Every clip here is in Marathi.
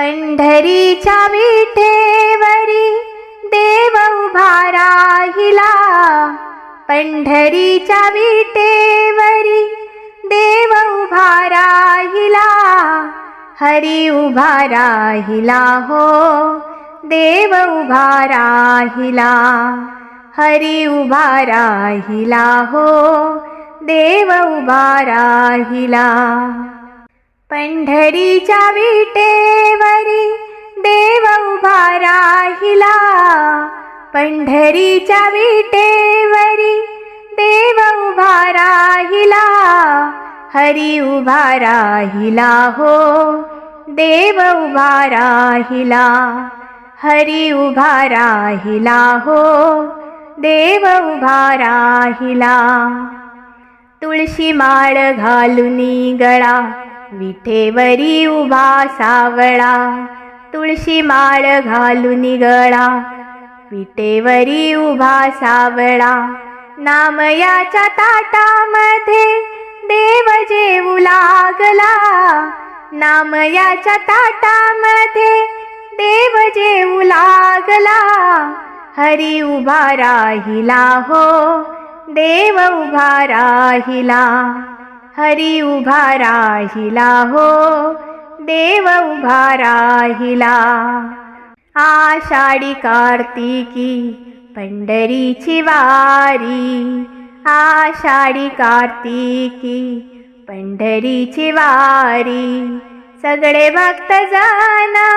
पंढरीच्या विठेवरी देव उभा राहिला. पंढरीच्या विटेवरी देव उभा राहिला. हरी उभा राहिला हो देव उभा राहिला. हरी उभा राहिला हो देव उभा राहिला. पंढरीच्या विटेवरी देव उभा राहिला. पंढरीच्या विटेवरी देव उभा राहिला. हरी उभा राहिला हो देव उभा राहिला. हरी उभा राहिला हो देव उभा राहिला. तुळशी माळ घालून गळा विठेवरी उभा सावळा तुळशी माळ घालू गळा विटेवरी उभा सावळा नाम याच्या ताटामध्ये देव जेवू लागला. नाम याच्या ताटामध्ये देव जेवू लागला. हरी उभा राहिला हो देव उभा राहिला. हरी उभा राहिला हो देव उभा राहिला. आषाढी कार्तिकी पंढरीची वारी. आषाढी कार्तिकी पंढरीची वारी. सगळे भक्त जाना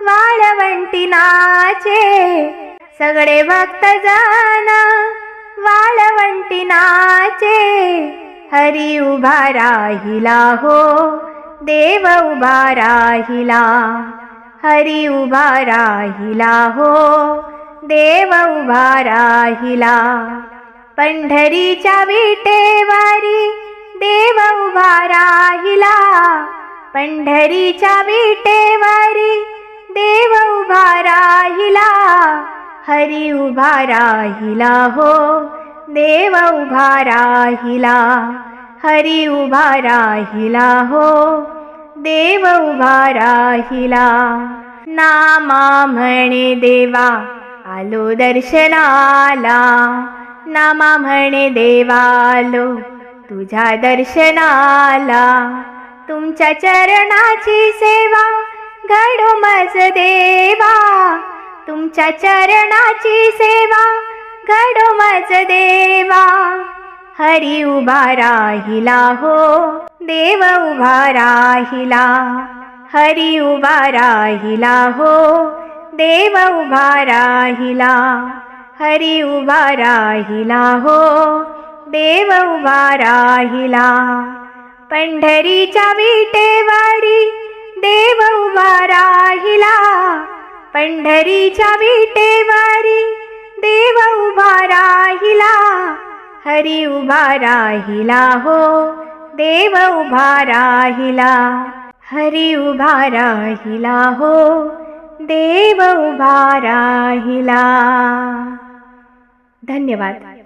वाळवंटी नाचे सगळे भक्त जाना वाळवंटी नाचे हरी उभा राहिला हो देव उभा राहिला. हरी उभा राहिला हो देव उभा राहिला. पंढरीच्या विटेवारी देव उभा राहिला. पंढरीच्या विटेवारी देव उभा राहिला. हरी उभा राहिला हो देव उभा राहिला हरी उभा राहिला हो देव उभा राहिला. नामा म्हणे देवा आलो दर्शनाला. नामा म्हणे देवालो तुझ्या दर्शनाला. तुमच्या चरणाची सेवा घडो मज देवा तुमच्या चरणाची सेवा घडो देवा हरी उभा राहिला हो देव उभा राहिला हरी उभा राहिला हो देव उभा राहिला हरी उभा राहिला हो देव उभा राहिला. पंढरीच्या विटेवारी देव उभा राहिला पंढरीच्या विटेवारी देव उभा राहिला हरी उभा राहिला हो देव उभा राहिला हरी उभा राहिला हो देव उभा राहिला. धन्यवाद.